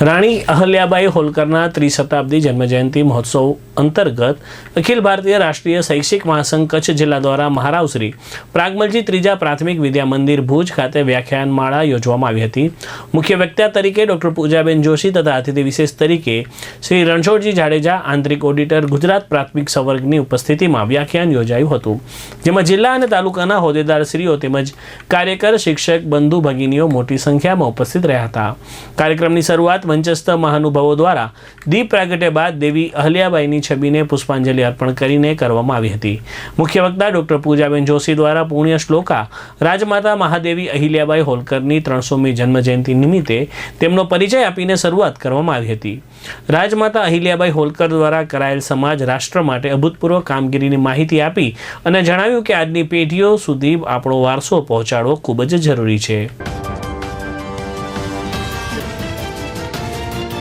રાણી અહલ્યાબાઈ હોલકરના ત્રિશતાબ્દી જન્મજયંતિ મહોત્સવ અંતર્ગત અખિલ ભારતીય રાષ્ટ્રીય શૈક્ષિક મહાસંઘ કચ્છ જિલ્લા દ્વારા મહારાવશ્રી પ્રાગમલજી ત્રીજા પ્રાથમિક વિદ્યા મંદિર ભુજ ખાતે વ્યાખ્યાનમાળા યોજવામાં આવી હતી. મુખ્ય વક્તા તરીકે ડોક્ટર પૂજાબેન જોશી તથા અતિથિ વિશેષ તરીકે શ્રી રણછોડજી જાડેજા, આંતરિક ઓડિટર ગુજરાત પ્રાથમિક સંવર્ગની ઉપસ્થિતિમાં વ્યાખ્યાન યોજાયું હતું. જેમાં જિલ્લા અને તાલુકાના હોદ્દેદારશ્રીઓ તેમજ કાર્યકર, શિક્ષક, બંધુ ભગીનીઓ મોટી સંખ્યામાં ઉપસ્થિત રહ્યા હતા. કાર્યક્રમની શરૂઆત મંચસ્થ મહાનુભાવો દ્વારા દીપ પ્રાગટ્ય બાદ દેવી અહલ્યાબાઈની છબીને પુષ્પાંજલિ અર્પણ કરીને કરવામાં આવી હતી. મુખ્ય વક્તા ડૉક્ટર પૂજાબેન જોશી દ્વારા પુણ્ય શ્લોકા રાજમાતા મહાદેવી અહિલ્યાબાઈ હોલકરની ત્રણસોમી જન્મજયંતિ નિમિત્તે તેમનો પરિચય આપીને શરૂઆત કરવામાં આવી હતી. રાજમાતા અહિલ્યાબાઈ હોલકર દ્વારા કરાયેલ સમાજ રાષ્ટ્ર માટે અભૂતપૂર્વ કામગીરીની માહિતી આપી અને જણાવ્યું કે આજની પેઢીઓ સુધી આપણો વારસો પહોંચાડવો ખૂબ જ જરૂરી છે.